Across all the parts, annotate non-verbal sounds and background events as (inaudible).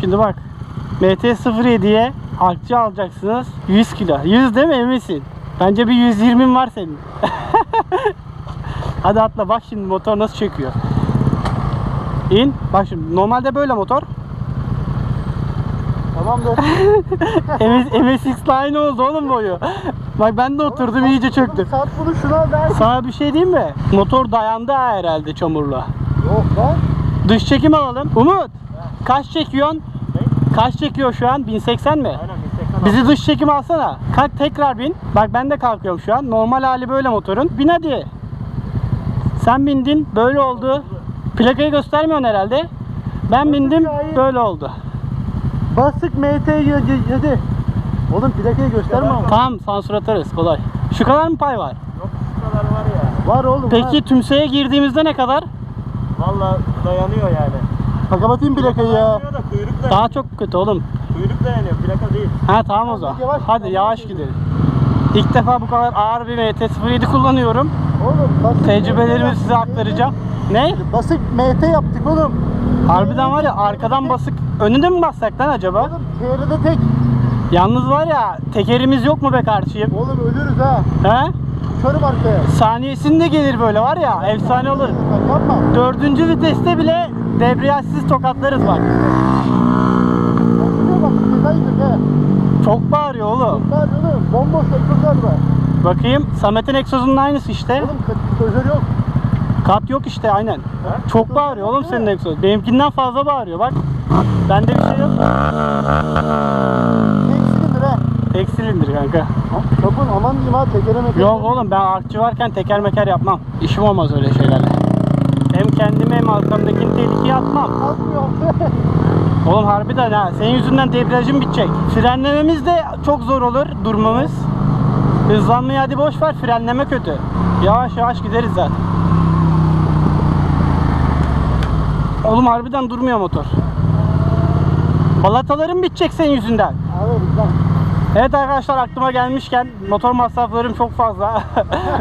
Şimdi bak. MT-07'ye artçı alacaksınız. 100 kilo. 100 değil mi eminsin? Bence bir 120'in var senin. (laughs) Hadi atla bak şimdi motor nasıl çekiyor. İn. Bak şimdi normalde böyle motor. Tamamdır. MS, MSX aynı oldu oğlum boyu. Bak ben de oturdum iyice çöktü. Sat bunu şuna ver. Sana bir şey diyeyim mi? Motor dayandı ha herhalde çamurla. Yok lan. Dış çekim alalım. Umut. Kaç çekiyorsun? Kaç çekiyor şu an? 1080 mi? Aynen 1080 Bizi dış çekim alsana. Kalk tekrar bin. Bak ben de kalkıyorum şu an. Normal hali böyle motorun. Bin hadi. Sen bindin. Böyle oldu. Plakayı göstermiyorsun herhalde. Ben bindim. Böyle oldu. Basık MT 7. Oğlum plakayı gösterme ama. Tamam sansür atarız. Kolay. Şu kadar mı pay var? Yok şu kadar var ya. Var oğlum Peki var. tümseye girdiğimizde ne kadar? Valla dayanıyor yani. Ha, kapatayım plakayı ya. Dayanıyor da kuyruk dayanıyor. Daha çok kötü oğlum. Kuyruk dayanıyor plaka değil. Ha tamam o zaman. Yavaş Hadi yavaş gidelim. İlk defa bu kadar ağır bir MT-07 kullanıyorum. Oğlum basık Tecrübelerimi size aktaracağım. Ne? Basık MT yaptık oğlum. Harbiden var ya arkadan basık. Önünde mi bassak lan acaba? Oğlum TR'de tek. Yalnız var ya tekerimiz yok mu be kardeşim? Oğlum ölürüz ha. He? Körüm arkaya. Saniyesinde gelir böyle var ya efsane olur. Yapma. Dördüncü viteste bile debriyajsız tokatlarız bak. Bakıyor bak ceza yiyecek ha. Çok bağırıyor oğlum. Lan oğlum bomboş ekranlar var. Bakayım Samet'in egzozunun aynısı işte. Oğlum sözler yok. Kat yok işte aynen. Çok bağırıyor oğlum senin egzoz. Benimkinden fazla bağırıyor bak. Bende bir şey yok. Tek silindir ha. Tek silindir kanka. Kapın aman diyeyim ha tekereme Yok oğlum ben artçı varken teker meker yapmam. İşim olmaz öyle şeylerle. Hem arkamdakini tehlikeye atmam. Atmıyor. (laughs) Oğlum harbiden ha. Senin yüzünden debriyajım bitecek. Frenlememiz de çok zor olur durmamız. Hızlanmayı hadi boş ver frenleme kötü. Yavaş yavaş gideriz zaten. Oğlum harbiden durmuyor motor. Balatalarım bitecek senin yüzünden. Abi. Evet arkadaşlar aklıma gelmişken motor masraflarım çok fazla.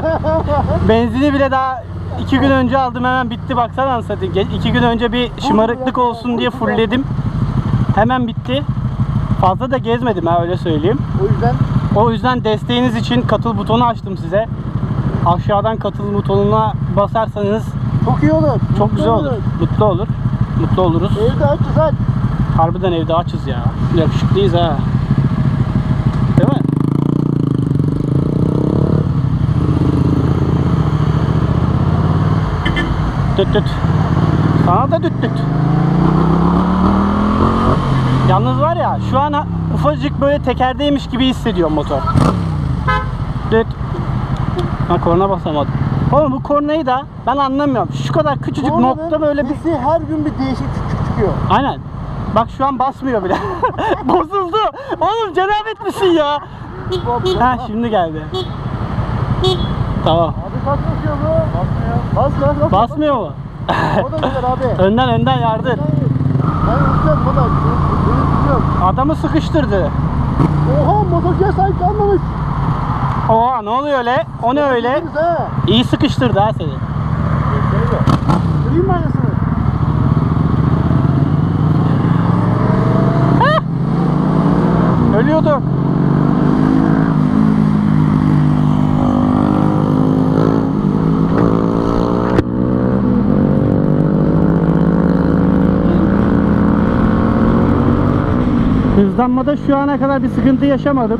(laughs) Benzini bile daha iki gün önce aldım hemen bitti baksana. Ge- İki gün önce bir şımarıklık olsun diye fullledim. Hemen bitti. Fazla da gezmedim ha öyle söyleyeyim. O yüzden O yüzden desteğiniz için katıl butonu açtım size. Aşağıdan katıl butonuna basarsanız çok iyi olur. çok güzel olur. Mutlu olur. Mutlu oluruz. Evde aç aç. Harbiden evde açız ya. Yakışıklıyız ha. Değil mi? Düt düt. Sana da düt düt. Yalnız var ya şu an ufacık böyle tekerdeymiş gibi hissediyorum motor. Düt. Ha korna basamadım. Oğlum bu kornayı da ben anlamıyorum. Şu kadar küçücük nokta böyle bir Sesi her gün bir değişik çıkıyor. Aynen. Bak şu an basmıyor bile. (laughs) Bozuldu. Oğlum cenabet misin ya? Ha şimdi geldi. Tamam. Basıyor bu? Basmıyor. Bas lan bas. Basmıyor mu? O da güzel abi. önden önden yardır. Ben. Benim tutuyorum. Adamı sıkıştırdı. Oha motorcuya sahip kalmamış. Oha ne oluyor öyle? O ne öyle? İyi sıkıştırdı ha seni. Kırayım mı? Ölüyorduk. Hızlanmada şu ana kadar bir sıkıntı yaşamadım.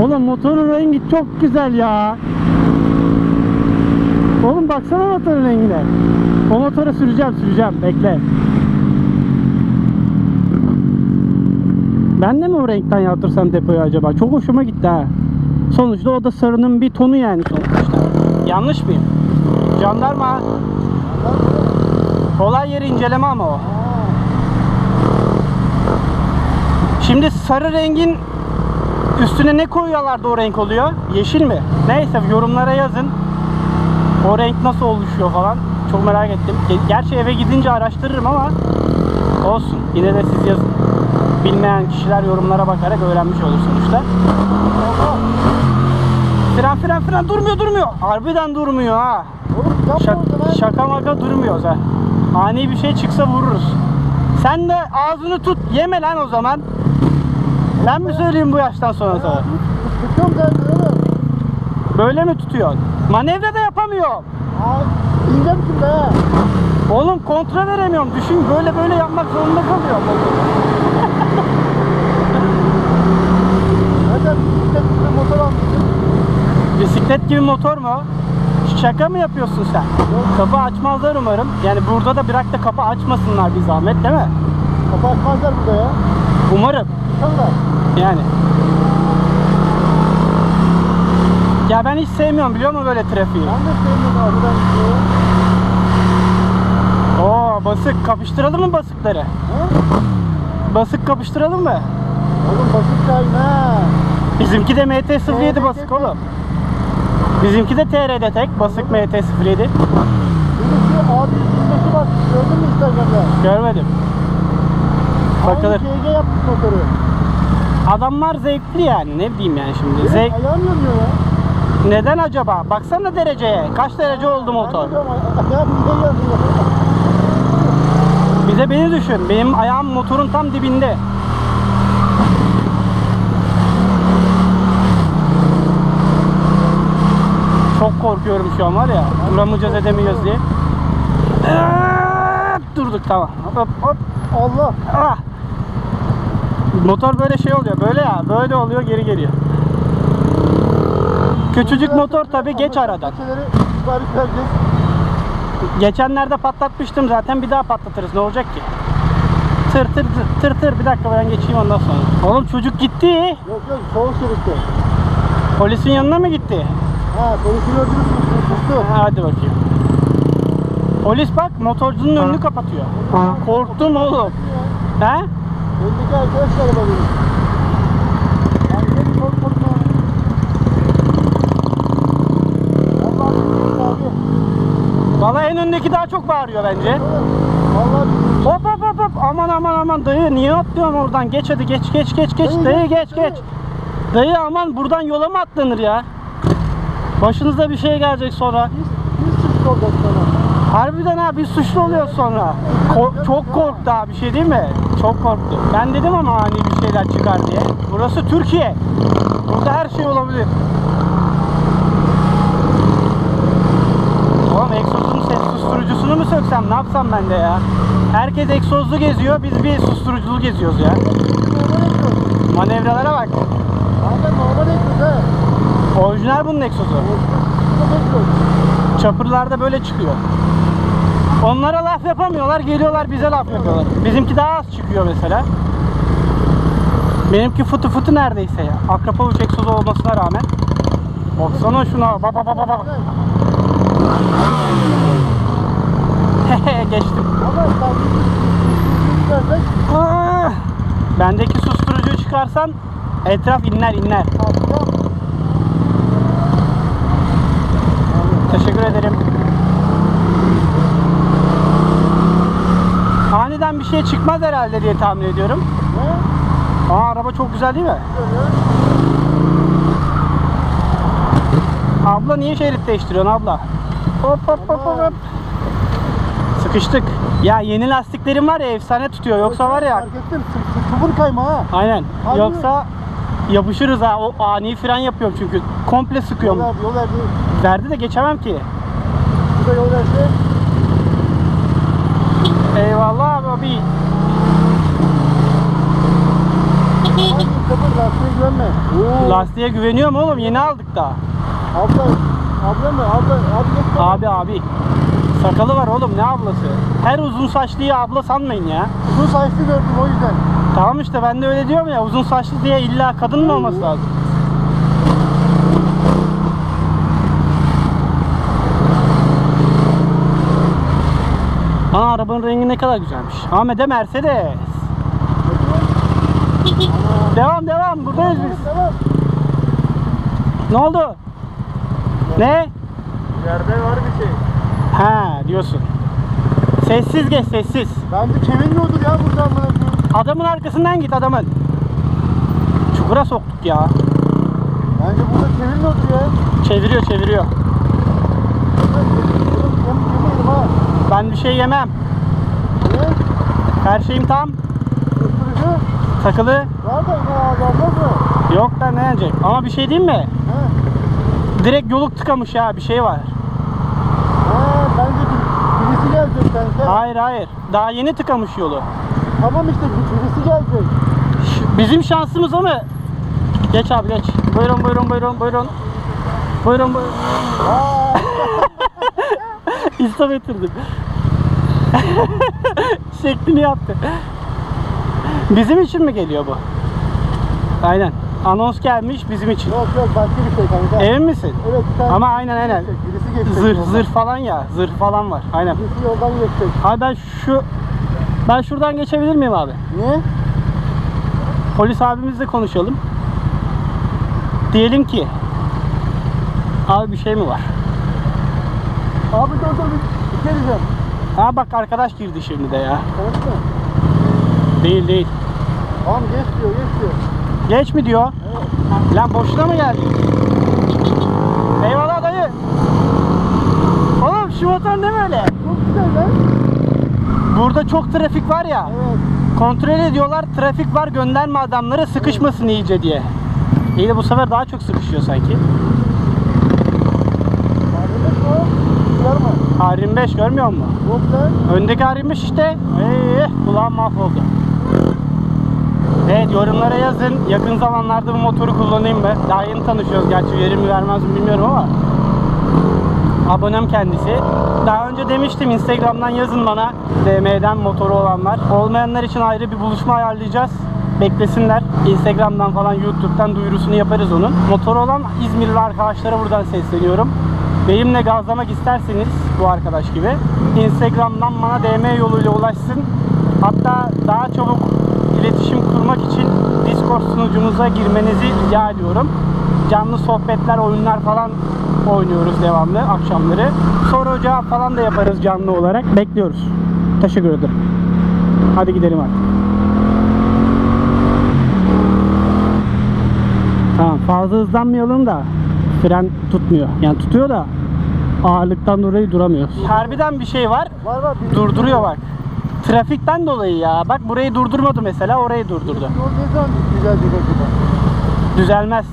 Oğlum motorun rengi çok güzel ya. Oğlum baksana motorun rengine. O motoru süreceğim süreceğim bekle. Ben de mi o renkten yaptırsam depoyu acaba? Çok hoşuma gitti ha. Sonuçta o da sarının bir tonu yani sonuçta. Yanlış mıyım? Jandarma. Olay yeri inceleme ama o. Şimdi sarı rengin üstüne ne koyuyorlardı o renk oluyor? Yeşil mi? Neyse yorumlara yazın. O renk nasıl oluşuyor falan. Çok merak ettim. Ge- Gerçi eve gidince araştırırım ama olsun. Yine de siz yazın. Bilmeyen kişiler yorumlara bakarak öğrenmiş olur sonuçta. Fren fren fren durmuyor durmuyor. Harbiden durmuyor ha. Oğlum Şak- şaka maka durmuyoruz ha. Ani bir şey çıksa vururuz. Sen de ağzını tut. Yeme lan o zaman. Ben mi söyleyeyim bu yaştan sonra sana? Tutuyorum zaten oğlum. Böyle mi tutuyorsun? Manevra da yapamıyorum. Aa, ineceğim şimdi ha. Oğlum kontra veremiyorum. Düşün böyle böyle yapmak zorunda kalıyorum. Zaten bisiklet bir motor almışsın. Bisiklet gibi motor mu? Şaka mı yapıyorsun sen? Kapı açmazlar umarım. Yani burada da bırak da kapı açmasınlar bir zahmet değil mi? Kapı açmazlar burada ya. Umarım. Çıkarlar. Yani. Ya ben hiç sevmiyorum biliyor musun böyle trafiği? Ben de sevmiyorum abi. Ben. Oo basık kapıştıralım mı basıkları? Ha? Basık kapıştıralım mı? Oğlum basık kayın ha. Bizimki de MT-07 basık oğlum. Bizimki de TR'de tek basık MT-07. Birisi abi 25'i bak. Gördün mü Instagram'da? Görmedim. Bakılır. Aynı GG yaptık motoru. Adamlar zevkli yani ne bileyim yani şimdi. Benim Zevk... ayağım yanıyor ya. Neden acaba? Baksana dereceye. Kaç derece oldu motor? Ben de diyorum, ay- ayağım niye yanıyor? Bir de beni düşün. Benim ayağım motorun tam dibinde. Çok korkuyorum şu an var ya. Duramayacağız edemeyeceğiz diye. Durduk tamam. Hop hop hop. Allah. Ah. Motor böyle şey oluyor. Böyle ya. Böyle oluyor geri geliyor. Küçücük motor tabi geç aradan. Geçenlerde patlatmıştım zaten bir daha patlatırız ne olacak ki? Tır tır tır tır tır bir dakika ben geçeyim ondan sonra. Oğlum çocuk gitti. Yok yok sol şeritte. Polisin yanına mı gitti? Ha polisi gördünüz mü? Sustu. Ha, Hadi bakayım. Polis bak motorcunun önünü kapatıyor. Korktum oğlum. He? Öndeki arkadaş galiba benim. Yani gelin kork korkma. Valla en öndeki daha çok bağırıyor bence. Vallahi bilmiyorum. Hop hop hop hop aman aman aman dayı niye atlıyorsun oradan geç hadi geç geç geç geç Dayı, dayı geç, geç dayı. geç. Dayı aman buradan yola mı atlanır ya? Başınıza bir şey gelecek sonra. Biz, biz çıktık oradan sana. Harbiden abi biz suçlu oluyoruz sonra. Ko- çok korktu abi bir şey değil mi? Çok korktu. Ben dedim ama ani bir şeyler çıkar diye. Burası Türkiye. Burada her şey olabilir. Oğlum egzozun ses susturucusunu mu söksem ne yapsam ben de ya? Herkes egzozlu geziyor biz bir susturuculu geziyoruz ya. Manevralara bak. Kanka normal ekliyoruz ha. Orijinal bunun egzozu. Çapırlarda böyle çıkıyor. Onlara yapamıyorlar, geliyorlar bize laf yapıyorlar. Bizimki daha az çıkıyor mesela. Benimki fıtı fıtı neredeyse ya. Akrapovic egzozu olmasına rağmen. Baksana şuna. Bak bak bak bak. (laughs) geçtim. Ah! Bendeki susturucuyu çıkarsan etraf inler inler. Teşekkür ederim. Aniden bir şey çıkmaz herhalde diye tahmin ediyorum. Ne? Aa araba çok güzel değil mi? Böyle. Abla niye şerit değiştiriyorsun abla? Hop hop hop hop. hop. Sıkıştık. Ya yeni lastiklerim var ya efsane tutuyor. Yoksa var ya Fark ettim. Sı- sı- Sıfır kayma ha. aynen. Harbi Yoksa yapışırız ha. O ani fren yapıyorum çünkü. Komple Yol sıkıyorum. verdi, yol verdi. Verdi de geçemem ki. Bu da yol verdi. Eyvallah abi. Sıfır lastiğe güvenme. Oo. Lastiğe güveniyorum oğlum. Yeni aldık daha. Abla, abla mı? Abla, bana. Abi abi. Sakalı var oğlum ne ablası? Her uzun saçlıyı abla sanmayın ya. Uzun saçlı gördüm o yüzden. Tamam işte ben de öyle diyorum ya uzun saçlı diye illa kadın mı olması lazım? Aa arabanın rengi ne kadar güzelmiş. Ahmet'e Mercedes. Devam devam buradayız biz. Ne oldu? Ne? Yerde var bir şey. Ha diyorsun. Sessiz geç sessiz. Bence çevirmiyordur ya buradan bana. Adamın arkasından git adamın. Çukura soktuk ya. Bence burada çevirmiyordur ya. Çeviriyor çeviriyor. Oğlum yem, yemeyelim ha. Ben bir şey yemem. Ne? Her şeyim tam. Uyuşturucu Takılı. alacağız mı? Yok da ne yenecek? Ama bir şey diyeyim mi? He. Direkt yoluk tıkamış ya bir şey var. Ha, bence bir, birisi gelecek kanka. Hayır hayır. Daha yeni tıkamış yolu. Tamam işte bir, birisi gelecek. Bizim şansımız o mu? Geç abi geç. Buyurun buyurun buyurun buyurun. Buyurun buyurun. (laughs) İstop ettirdim. (laughs) Şeklini yaptı. Bizim için mi geliyor bu? Aynen. Anons gelmiş bizim için. yok yok başka bir şey kanka. Emin misin? Evet bir tane Ama aynen aynen. Birisi geçecek Zırh yoldan. zırh falan ya. Zırh falan var. Aynen. Birisi yoldan geçecek. Abi ben şu ben şuradan geçebilir miyim abi? Niye? Polis abimizle konuşalım. Diyelim ki abi bir şey mi var? Abi dur dur bir, bir şey diyeceğim. Ha bak arkadaş girdi şimdi de ya. Mı? Değil değil. Tamam geç diyor geç diyor. Geç mi diyor? Evet. Lan boşuna mı geldi? Eyvallah dayı. Oğlum şu motor ne böyle? Çok güzel lan. Burada çok trafik var ya. Evet. Kontrol ediyorlar trafik var gönderme adamları sıkışmasın iyice diye. İyi de bu sefer daha çok sıkışıyor sanki. H25 görmüyor musun? Yok lan. Öndeki H25 işte. Ee, kulağım mahvoldu. Evet yorumlara yazın. Yakın zamanlarda bu motoru kullanayım mı? Daha yeni tanışıyoruz gerçi verimi vermez mi bilmiyorum ama. Abonem kendisi. Daha önce demiştim Instagram'dan yazın bana DM'den motoru olanlar. Olmayanlar için ayrı bir buluşma ayarlayacağız beklesinler. Instagram'dan falan YouTube'dan duyurusunu yaparız onun. Motor olan İzmirli arkadaşlara buradan sesleniyorum. Benimle gazlamak isterseniz bu arkadaş gibi Instagram'dan bana DM yoluyla ulaşsın. Hatta daha çabuk iletişim kurmak için Discord sunucumuza girmenizi rica ediyorum. Canlı sohbetler, oyunlar falan oynuyoruz devamlı akşamları. Soru cevap falan da yaparız canlı olarak. Bekliyoruz. Teşekkür ederim. Hadi gidelim artık. Tamam fazla hızlanmayalım da fren tutmuyor. Yani tutuyor da ağırlıktan dolayı duramıyoruz. Harbiden bir şey var. Var var. Durduruyor bak. Trafikten dolayı ya. Bak burayı durdurmadı mesela orayı durdurdu. Yol ne zaman düzelecek acaba? Düzelmez.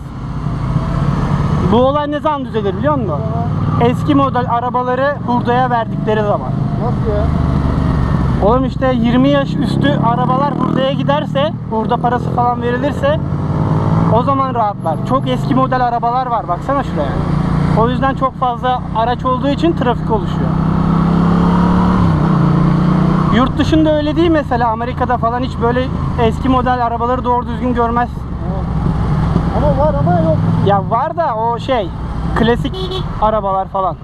Bu olay ne zaman düzelir biliyor musun? Eski model arabaları hurdaya verdikleri zaman. Nasıl ya? Oğlum işte 20 yaş üstü arabalar hurdaya giderse, hurda parası falan verilirse o zaman rahatlar. Çok eski model arabalar var baksana şuraya. O yüzden çok fazla araç olduğu için trafik oluşuyor. Yurt dışında öyle değil mesela Amerika'da falan hiç böyle eski model arabaları doğru düzgün görmez. Evet. Ama var ama yok. Ya var da o şey klasik arabalar falan.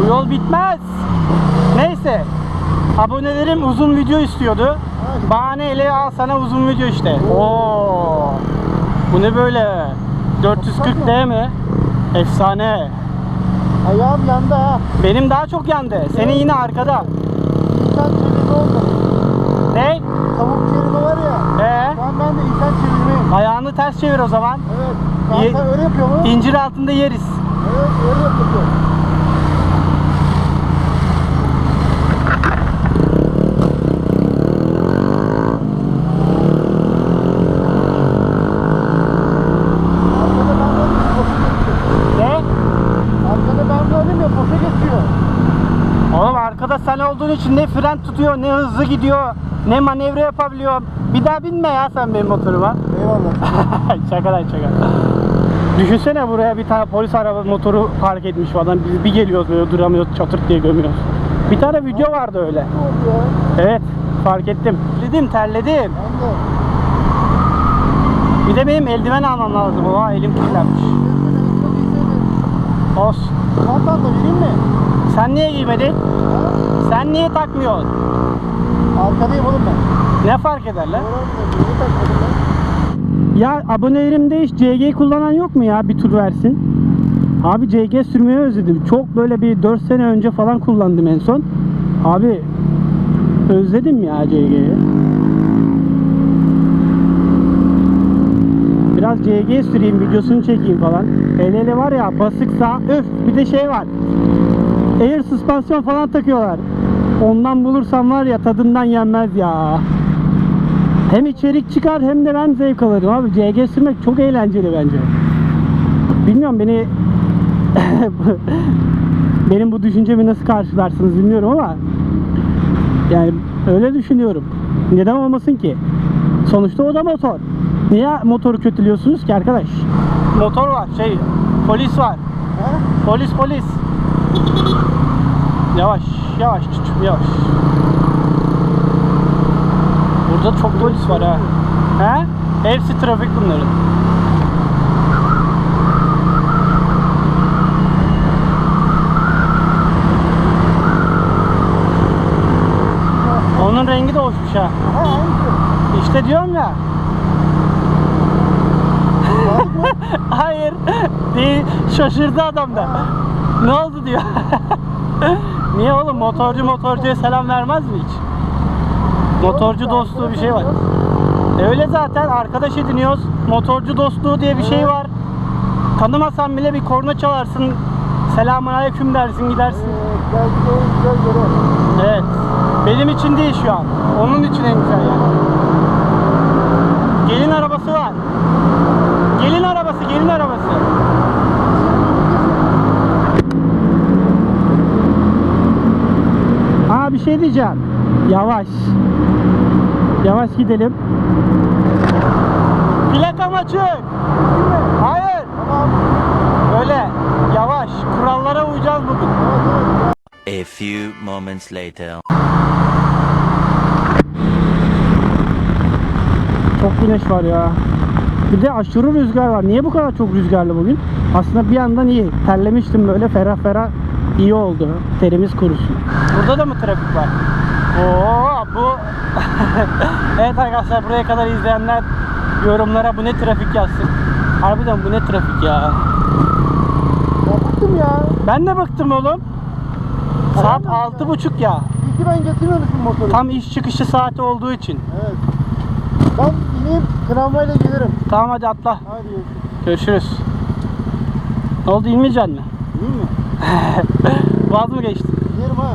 Bu yol bitmez. Neyse. Abonelerim uzun video istiyordu. Bahaneyle al sana uzun video işte. Oo. Bu ne böyle? 440D mi? Efsane. Ayağım yandı ha. Benim daha çok yandı. Senin yine arkada. İnsan çevirme oldu. Ne? Tavuk çevirme var ya. Ee? Şu an ben de insan çevirmeyim. Ayağını ters çevir o zaman. Evet. Sen öyle yapıyor mu? İncir altında yeriz. Evet öyle yapıyor. Arkada ben varım ya boşa geçiyor. Ne? Arkada ben varım ya boşa geçiyor. Oğlum arkada olduğun için ne fren tutuyor, ne hızlı gidiyor, ne manevra yapabiliyor. Bir daha binme ya sen benim motoruma. Eyvallah. (laughs) şaka lan şaka. Düşünsene buraya bir tane polis araba motoru park etmiş falan. Biz bir geliyoruz böyle duramıyoruz çatırt diye gömüyoruz. Bir tane video vardı öyle. Evet fark ettim. Terledim terledim. Bir de benim eldiven almam lazım. Oha elim kirlenmiş. Olsun. Çantan da vereyim mi? Sen niye giymedin? Sen niye takmıyorsun? Arkadayım oğlum ben. Ne fark eder lan? Ya abonelerimde hiç CG kullanan yok mu ya bir tur versin? Abi CG sürmeyi özledim. Çok böyle bir 4 sene önce falan kullandım en son. Abi özledim ya CG'yi. Biraz CG süreyim videosunu çekeyim falan. Hele hele var ya basıksa öf bir de şey var. Air süspansiyon falan takıyorlar. Ondan bulursam var ya tadından yenmez ya. Hem içerik çıkar hem de ben zevk alırım abi. CG sürmek çok eğlenceli bence. Bilmiyorum beni (laughs) benim bu düşüncemi nasıl karşılarsınız bilmiyorum ama yani öyle düşünüyorum. Neden olmasın ki? Sonuçta o da motor. Niye motoru kötülüyorsunuz ki arkadaş? Motor var, şey, polis var. Ha? Polis polis. Yavaş, yavaş çocuğum yavaş. Burada çok polis var ha. He? Hepsi trafik bunların. Onun rengi de hoşmuş ha. İşte diyorum ya. (laughs) Hayır. Değil. Şaşırdı adam da. Ne oldu diyor. (laughs) Niye oğlum motorcu motorcuya selam vermez mi hiç? Motorcu dostluğu bir şey var. E Öyle zaten arkadaş ediniyoruz. Motorcu dostluğu diye bir şey var. Tanımasan bile bir korna çalarsın. Selamun aleyküm dersin gidersin. Evet. Benim için değil şu an. Onun için en güzel yani. Gelin arabası var. Gelin arabası, gelin arabası. Aa bir şey diyeceğim. Yavaş. Yavaş gidelim. Plakam açık. Hayır. Tamam. Öyle. Yavaş. Kurallara uyacağız bugün. A few moments later. Çok güneş var ya. Bir de aşırı rüzgar var. Niye bu kadar çok rüzgarlı bugün? Aslında bir yandan iyi. Terlemiştim böyle ferah ferah. iyi oldu. Terimiz kurusun. Burada da mı trafik var? Oo bu (laughs) Evet arkadaşlar buraya kadar izleyenler yorumlara bu ne trafik yazsın. Harbiden bu ne trafik ya. Ya bıktım ya. Ben de bıktım oğlum. Saat altı buçuk ya. İyi ki ben getirmemişim motoru. Tam iş çıkışı saati olduğu için. Evet. Ben ineyim tramvayla gelirim. Tamam hadi atla. Hadi görüşürüz. Görüşürüz. Ne oldu inmeyeceksin mi? İyi mi? (laughs) Vaz mı geçtin? Giderim ha.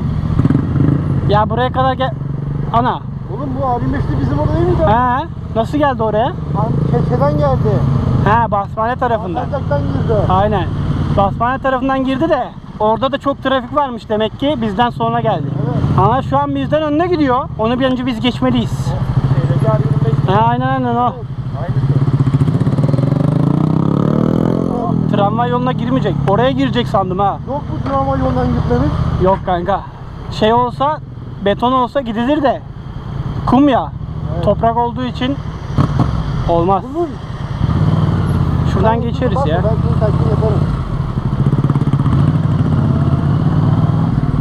Ya buraya kadar gel... Ana. Oğlum bu abim beşli bizim orada değil miydi? He? Nasıl geldi oraya? Keçeden geldi. He Basmane tarafından. Antakya'dan girdi. Aynen. Basmane tarafından girdi de orada da çok trafik varmış demek ki bizden sonra geldi. Evet. Ama şu an bizden önüne gidiyor. Onu bir önce biz geçmeliyiz. Şeydeki R25 He, aynen aynen o. Tramvay yoluna girmeyecek. Oraya girecek sandım ha. Yok bu tramvay yoldan gitmemiş. Yok kanka. Şey olsa beton olsa gidilir de kum ya. Evet. Toprak olduğu için olmaz. Şuradan geçeriz ya.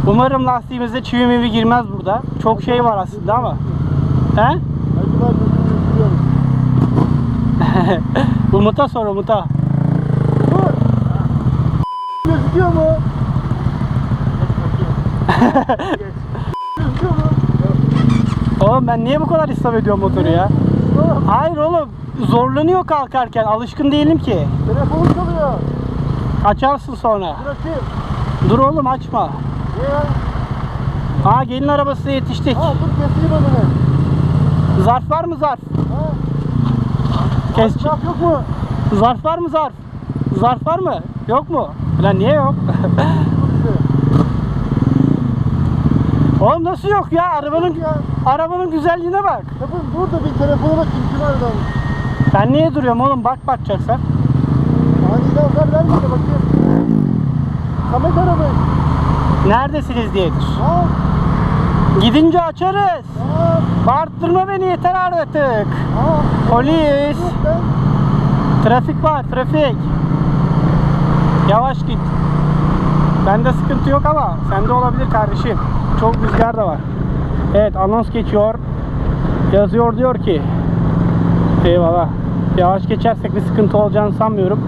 Umarım lastiğimizde çivi mivi girmez burada. Çok şey var aslında ama. He? (laughs) Umut'a sor Umut'a. Gözüküyor mu? (laughs) Oğlum ben niye bu kadar istaf ediyorum motoru ya? Oğlum, Hayır oğlum zorlanıyor kalkarken alışkın değilim ki. Telefonum çalıyor. Açarsın sonra. Bırakayım. Dur oğlum açma. Niye ya? Ha gelin arabasına yetiştik. Ha dur keseyim önüne. Zarf var mı zarf? Ha? Kes. Masraf yok mu? Zarf var mı zarf? Zarf var mı? Yok mu? Lan niye yok? (laughs) Dur işte. Oğlum nasıl yok ya? Arabanın Yok ya. arabanın güzelliğine bak. Yapın dur da bir telefona kim var adam. Ben niye duruyorum oğlum? Bak bakacaksan. Aniden haber vermedi bakayım. Samet aramış. Neredesiniz diyedir. Ha? Gidince açarız. Ha? Bağırttırma beni yeter artık. Ha? Polis. Yok ben. Trafik var, trafik. Yavaş git. Bende sıkıntı yok ama sende olabilir kardeşim. Çok rüzgar da var. Evet, anons geçiyor. Yazıyor diyor ki Eyvallah. Yavaş geçersek bir sıkıntı olacağını sanmıyorum.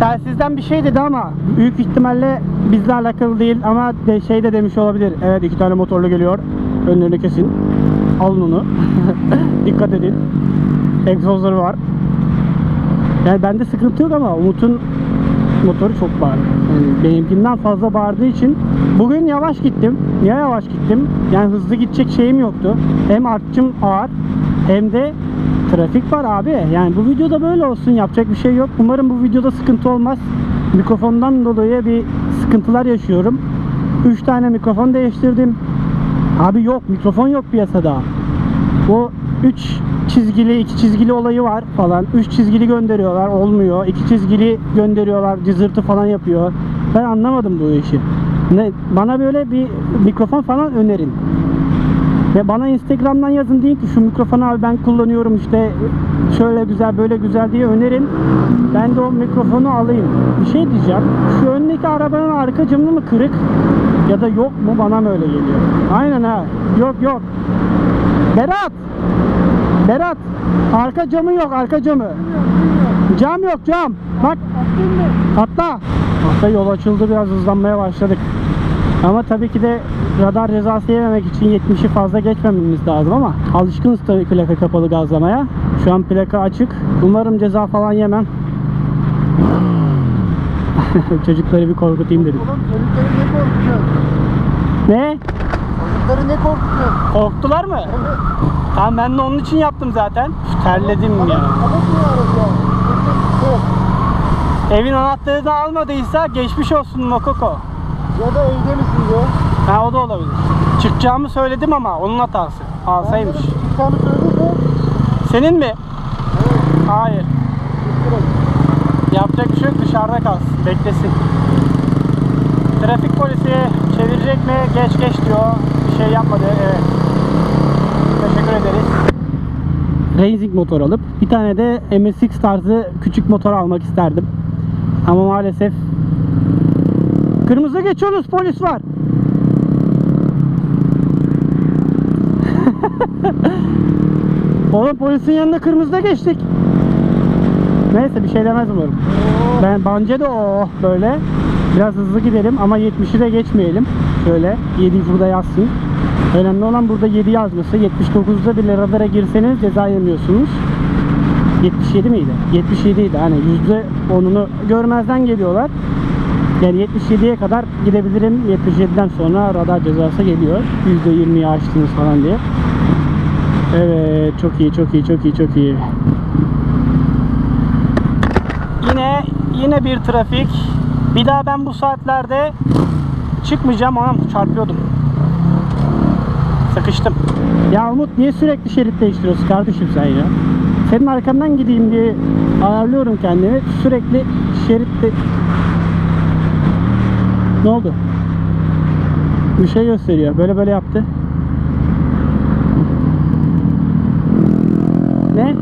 Telsizden bir şey dedi ama büyük ihtimalle bizle alakalı değil ama de şey de demiş olabilir. Evet iki tane motorlu geliyor. Önlerini kesin. Alın onu. (laughs) Dikkat edin. Egzozları var. Yani bende sıkıntı yok ama Umut'un motoru çok bağırdı. Yani benimkinden fazla bağırdığı için bugün yavaş gittim. Niye yavaş gittim? Yani hızlı gidecek şeyim yoktu. Hem artçım ağır hem de trafik var abi. Yani bu videoda böyle olsun. Yapacak bir şey yok. Umarım bu videoda sıkıntı olmaz. Mikrofondan dolayı bir sıkıntılar yaşıyorum. 3 tane mikrofon değiştirdim. Abi yok mikrofon yok piyasada. Bu 3 çizgili, 2 çizgili olayı var falan. 3 çizgili gönderiyorlar, olmuyor. 2 çizgili gönderiyorlar, cızırtı falan yapıyor. Ben anlamadım bu işi. Ne bana böyle bir mikrofon falan önerin. Ve bana Instagram'dan yazın deyin ki şu mikrofonu abi ben kullanıyorum işte şöyle güzel böyle güzel diye önerin. Ben de o mikrofonu alayım. Bir şey diyeceğim. Şu öndeki arabanın arka camı mı kırık ya da yok mu bana mı öyle geliyor? Aynen ha. Yok yok. Berat. Berat. Arka camı yok arka camı. Cam yok cam. Bak. Atla. Atla yol açıldı biraz hızlanmaya başladık. Ama tabii ki de radar cezası yememek için 70'i fazla geçmememiz lazım ama alışkınız tabii plaka kapalı gazlamaya. Şu an plaka açık. Umarım ceza falan yemem. (laughs) Çocukları bir korkutayım dedim. Oğlum çocukları ne korkutuyorsun? Ne? Çocukları ne korkutuyorsun? Korktular mı? Tamam ben de onun için yaptım zaten. Terledim ya. Kapatmıyoruz ya. Evin anahtarı da almadıysa geçmiş olsun Mokoko. Ya da evde misin diyor. Ha o da olabilir. Çıkacağımı söyledim ama onun hatası. Alsaymış. Çıkacağını söylediyse Senin mi? Hayır. Yapacak bir şey yok dışarıda kalsın. Beklesin. Trafik polisi çevirecek mi? Geç geç diyor. Şey yapmadı. Evet. Teşekkür ederiz. Racing motor alıp bir tane de MSX tarzı küçük motor almak isterdim. Ama maalesef Kırmızı geçiyoruz polis var. (laughs) Oğlum polisin yanında kırmızıda geçtik. Neyse bir şey demez umarım. Ben bence de o böyle. Biraz hızlı gidelim ama 70'i de geçmeyelim. Şöyle 7 burada yazsın. Önemli olan burada 7 yazması. 79'da bile radara girseniz ceza yemiyorsunuz. 77 miydi? 77 idi. Hani %10'unu görmezden geliyorlar. Yani 77'ye kadar gidebilirim. 77'den sonra radar cezası geliyor. %20'yi aştınız falan diye. Evet, çok iyi, çok iyi, çok iyi, çok iyi. Yine yine bir trafik. Bir daha ben bu saatlerde çıkmayacağım. Anam çarpıyordum. Sıkıştım. Ya Umut niye sürekli şerit değiştiriyorsun kardeşim sen ya? Senin arkandan gideyim diye ayarlıyorum kendimi. Sürekli şerit de... Ne oldu? Bir şey gösteriyor. Böyle böyle yaptı. Ne?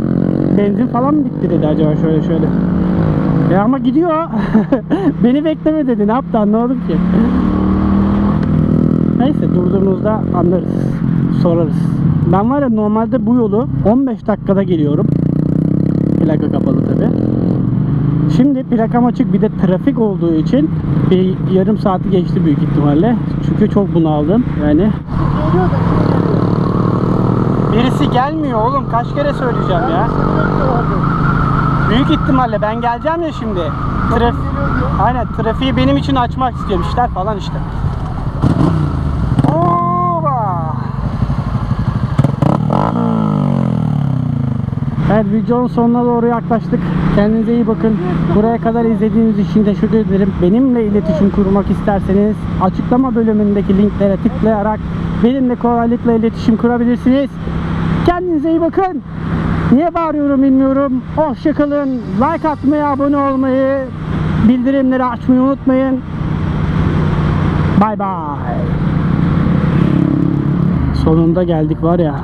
Benzin falan mı bitti dedi acaba şöyle şöyle. E ama gidiyor. (laughs) Beni bekleme dedi. Ne yaptı anlamadım ki. Neyse durduğumuzda anlarız. Sorarız. Ben var ya normalde bu yolu 15 dakikada geliyorum. Plaka kapalı tabi. Şimdi plakam açık bir de trafik olduğu için bir yarım saati geçti büyük ihtimalle. Çünkü çok bunaldım yani. Birisi gelmiyor oğlum. Kaç kere söyleyeceğim ya. Büyük ihtimalle ben geleceğim ya şimdi. Traf. Aynen trafiği benim için açmak istiyorum işler falan işte. Evet videonun sonuna doğru yaklaştık. Kendinize iyi bakın. Buraya kadar izlediğiniz için teşekkür ederim. Benimle iletişim kurmak isterseniz açıklama bölümündeki linklere tıklayarak benimle kolaylıkla iletişim kurabilirsiniz. Kendinize iyi bakın. Niye bağırıyorum bilmiyorum. Hoşçakalın. Like atmayı, abone olmayı, bildirimleri açmayı unutmayın. Bay bay. Sonunda geldik var ya.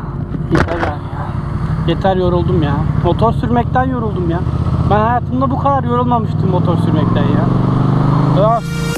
Yeter yoruldum ya. Motor sürmekten yoruldum ya. Ben hayatımda bu kadar yorulmamıştım motor sürmekten ya. Öf.